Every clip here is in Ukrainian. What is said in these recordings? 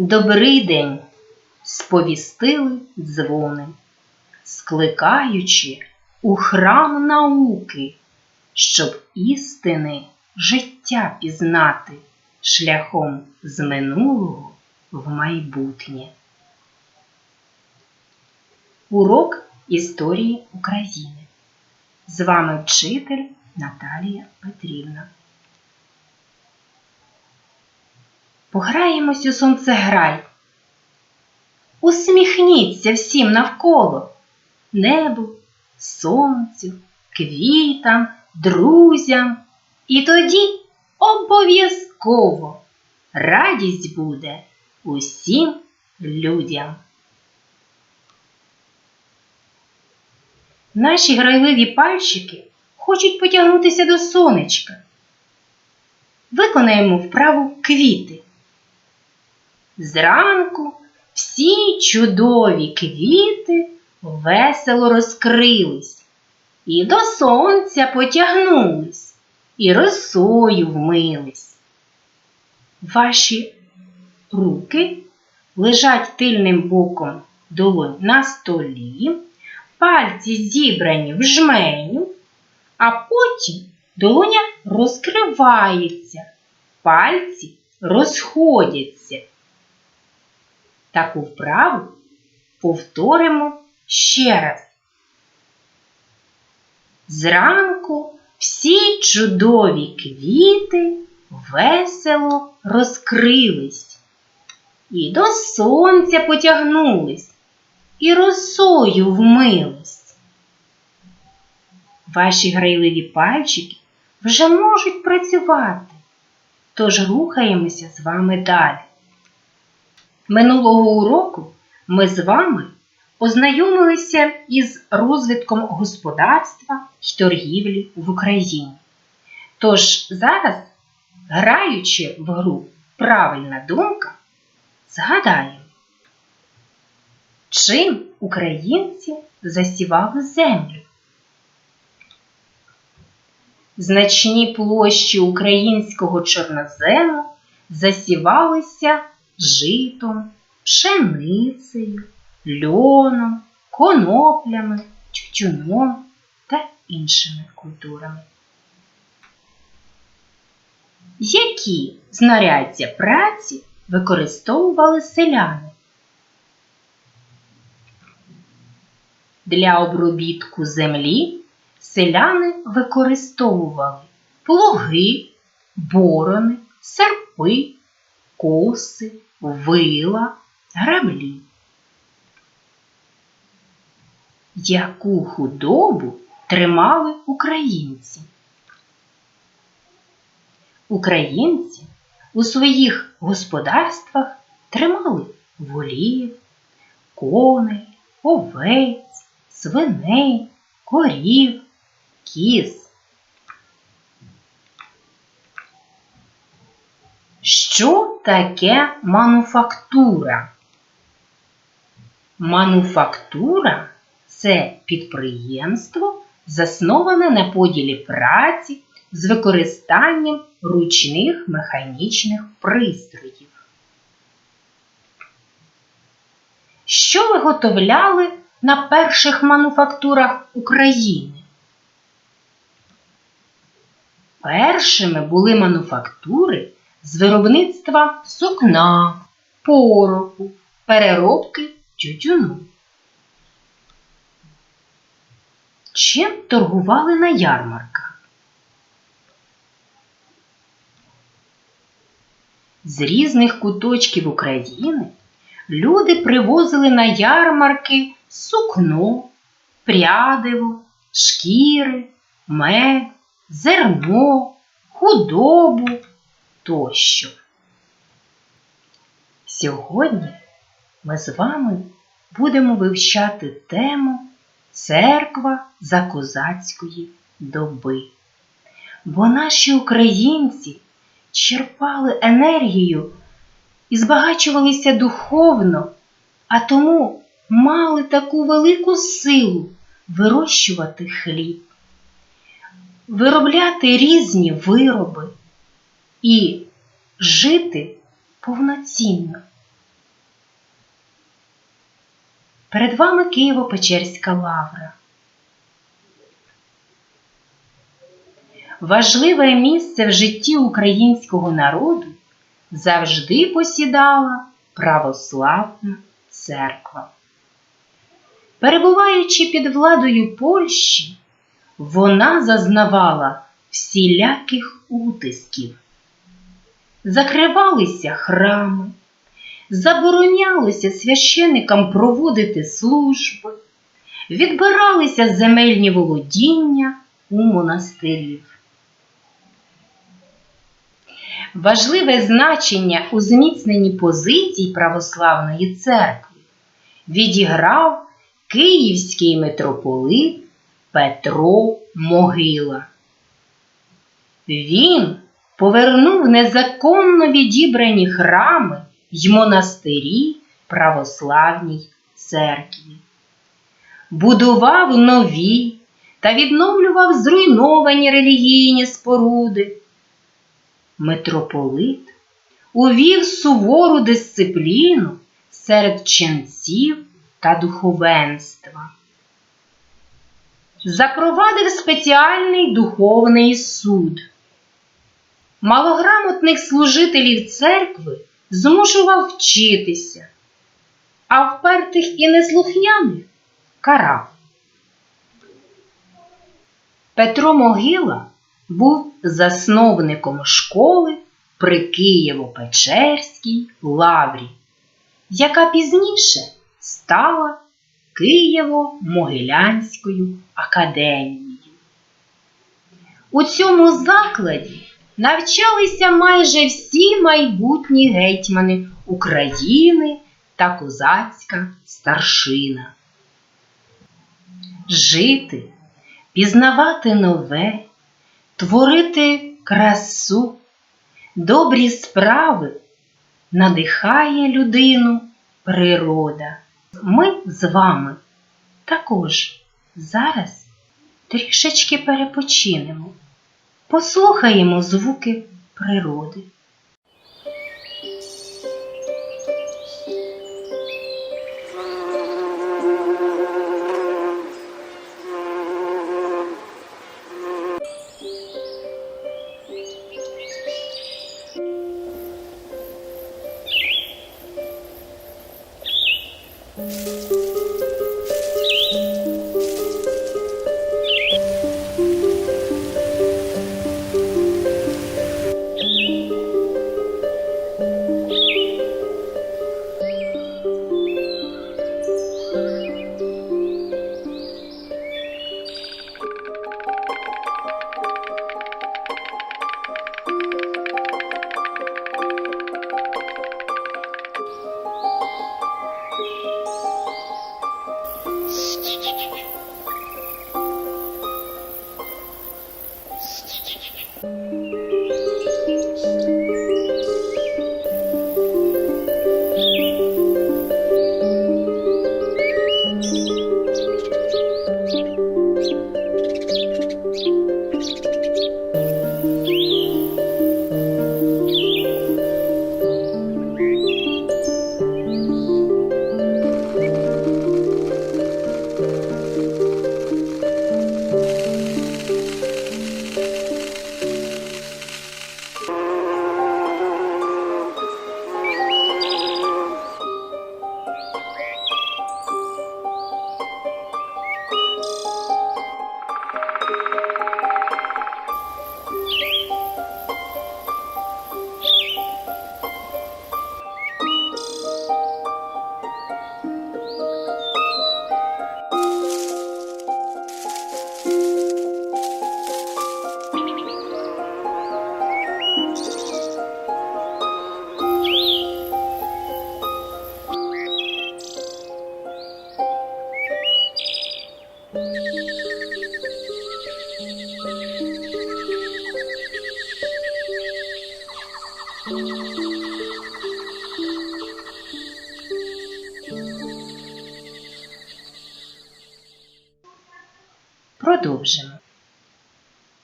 Добрий день, сповістили дзвони, скликаючи у храм науки, щоб істини життя пізнати шляхом з минулого в майбутнє. Урок історії України. З вами вчитель Наталія Петрівна. Пограємось у сонцеграй. Усміхніться всім навколо небу, сонцю, квітам, друзям. І тоді обов'язково радість буде усім людям. Наші грайливі пальчики хочуть потягнутися до сонечка. Виконаємо вправу квіти. Зранку всі чудові квіти весело розкрились і до сонця потягнулись, і росою вмились. Ваші руки лежать тильним боком долонь на столі, пальці зібрані в жменю, а потім долоня розкривається, пальці розходяться. Таку вправу повторимо ще раз. Зранку всі чудові квіти весело розкрились, і до сонця потягнулись, і росою вмились. Ваші грайливі пальчики вже можуть працювати, тож рухаємося з вами далі. Минулого уроку ми з вами познайомилися із розвитком господарства й торгівлі в Україні. Тож зараз, граючи в гру Правильна думка, згадаємо, чим українці засівали землю. Значні площі українського чорнозему засівалися житом, пшеницею, льоном, коноплями, тютюном та іншими культурами. Які знаряддя праці використовували селяни? Для обробітку землі селяни використовували плуги, борони, серпи, коси, вила, граблі. Яку худобу тримали українці? Українці у своїх господарствах тримали волів, коней, овець, свиней, корів, кіз. Що таке мануфактура? Мануфактура це підприємство, засноване на поділі праці з використанням ручних механічних пристроїв. Що виготовляли на перших мануфактурах України? Першими були мануфактури з виробництва сукна, пороху, переробки тютюну. Чим торгували на ярмарках? З різних куточків України люди привозили на ярмарки сукно, прядиво, шкіри, мед, зерно, худобу тощо. Сьогодні ми з вами будемо вивчати тему Церква за козацької доби. Бо наші українці черпали енергію і збагачувалися духовно, а тому мали таку велику силу вирощувати хліб, виробляти різні вироби і жити повноцінно, Перед вами Києво-Печерська лавра. Важливе місце в житті українського народу завжди посідала православна церква. Перебуваючи під владою Польщі, вона зазнавала всіляких утисків. Закривалися храми, заборонялося священикам проводити служби, відбиралися земельні володіння у монастирів. Важливе значення у зміцненні позицій православної церкви відіграв київський митрополит Петро Могила. Він повернув незаконно відібрані храми й монастирі православній церкві, будував нові та відновлював зруйновані релігійні споруди. Митрополит увів сувору дисципліну серед ченців та духовенства. Запровадив спеціальний духовний суд. Малограмотних служителів церкви змушував вчитися, а впертих і неслухняних карав. Петро Могила був засновником школи при Києво-Печерській лаврі, яка пізніше стала Києво-Могилянською академією. У цьому закладі навчалися майже всі майбутні гетьмани України та козацька старшина. Жити, пізнавати нове, творити красу, добрі справи надихає людину природа. Ми з вами також зараз трішечки перепочинемо, послухаємо звуки природи. はい。Продовжимо.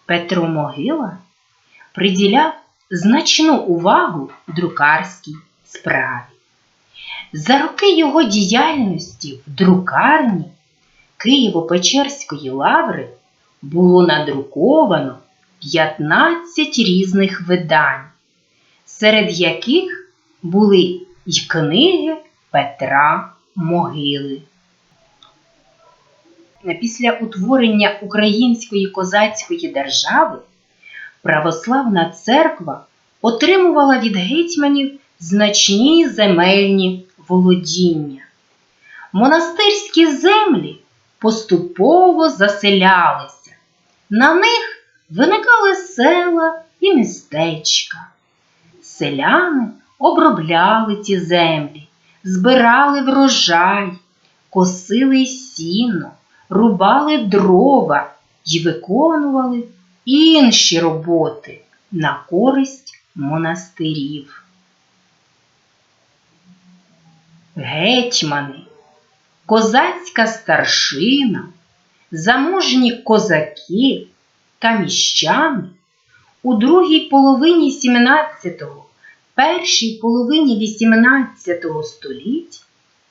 Петро Могила приділяв значну увагу друкарській справі. За роки його діяльності в друкарні Києво-Печерської лаври було надруковано 15 різних видань, серед яких були й книги Петра Могили. Після утворення Української козацької держави православна церква отримувала від гетьманів значні земельні володіння. Монастирські землі поступово заселялися. На них виникали села і містечка. Селяни обробляли ці землі, збирали врожай, косили сіно, рубали дрова й виконували інші роботи на користь монастирів. Гетьмани, козацька старшина, заможні козаки та міщани у другій половині 17-го, першій половині 18 століть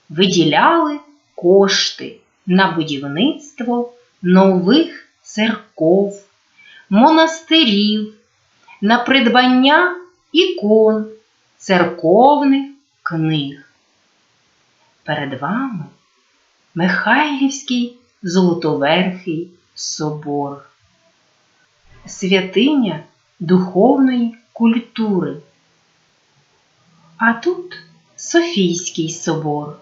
виділяли кошти на будівництво нових церков, монастирів, на придбання ікон, церковних книг. Перед вами Михайлівський Золотоверхий собор, святиня духовної культури. А тут Софійський собор,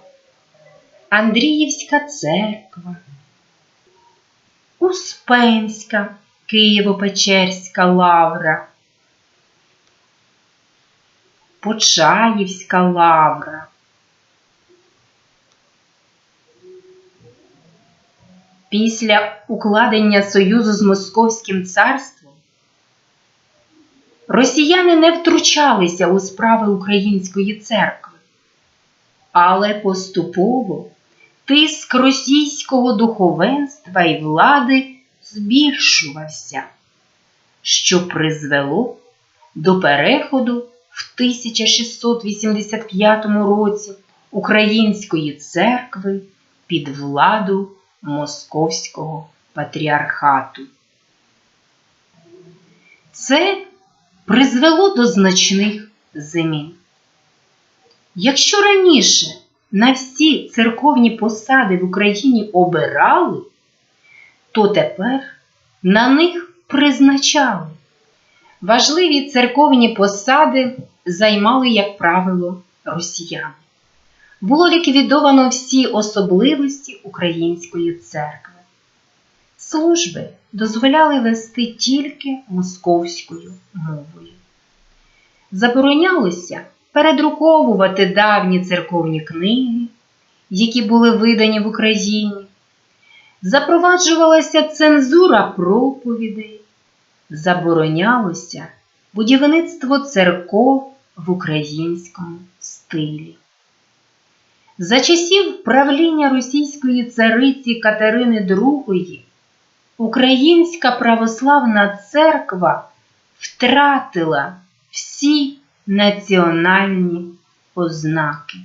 Андріївська церква, Успенська Києво-Печерська лавра, Почаївська лавра. Після укладення союзу з Московським царством росіяни не втручалися у справи Української церкви, але поступово тиск російського духовенства і влади збільшувався, що призвело до переходу в 1685 році Української церкви під владу Московського патріархату. Це призвело до значних змін. Якщо раніше на всі церковні посади в Україні обирали, то тепер на них призначали. Важливі церковні посади займали, як правило, росіяни. Було ліквідовано всі особливості української церкви. Служби дозволяли вести тільки московською мовою. Заборонялося передруковувати давні церковні книги, які були видані в Україні. Запроваджувалася цензура проповідей, заборонялося будівництво церков в українському стилі. За часів правління російської цариці Катерини II Українська православна церква втратила всі національні ознаки.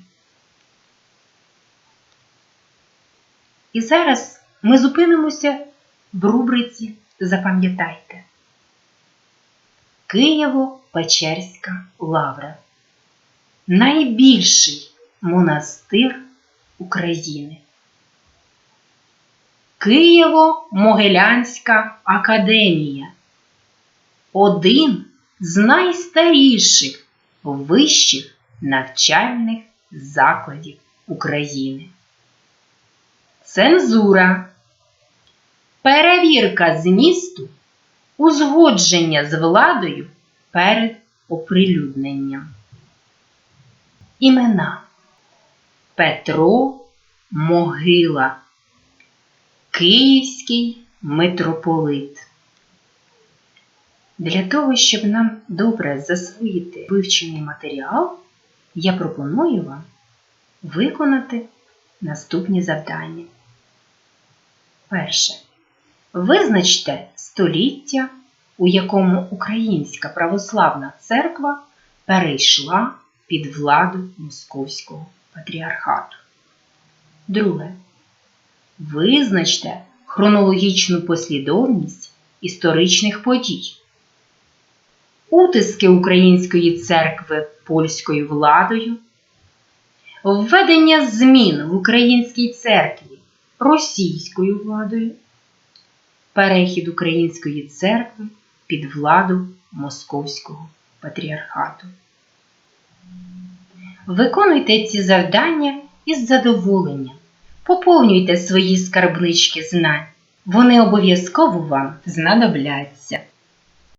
І зараз ми зупинимося в рубриці Запам'ятайте. Києво-Печерська лавра. Найбільший монастир України. Києво-Могилянська академія. Один з найстаріших вищих навчальних закладів України. Цензура. Перевірка змісту узгодження з владою перед оприлюдненням. Імена Петро Могила, Київський митрополит. Для того, щоб нам добре засвоїти вивчений матеріал, я пропоную вам виконати наступні завдання. Перше. Визначте століття, у якому Українська православна церква перейшла під владу Московського патріархату. Друге. Визначте хронологічну послідовність історичних подій. Утиски Української церкви польською владою, введення змін в Українській церкві російською владою, перехід Української церкви під владу Московського патріархату. Виконуйте ці завдання із задоволенням. Поповнюйте свої скарбнички знань. Вони обов'язково вам знадобляться.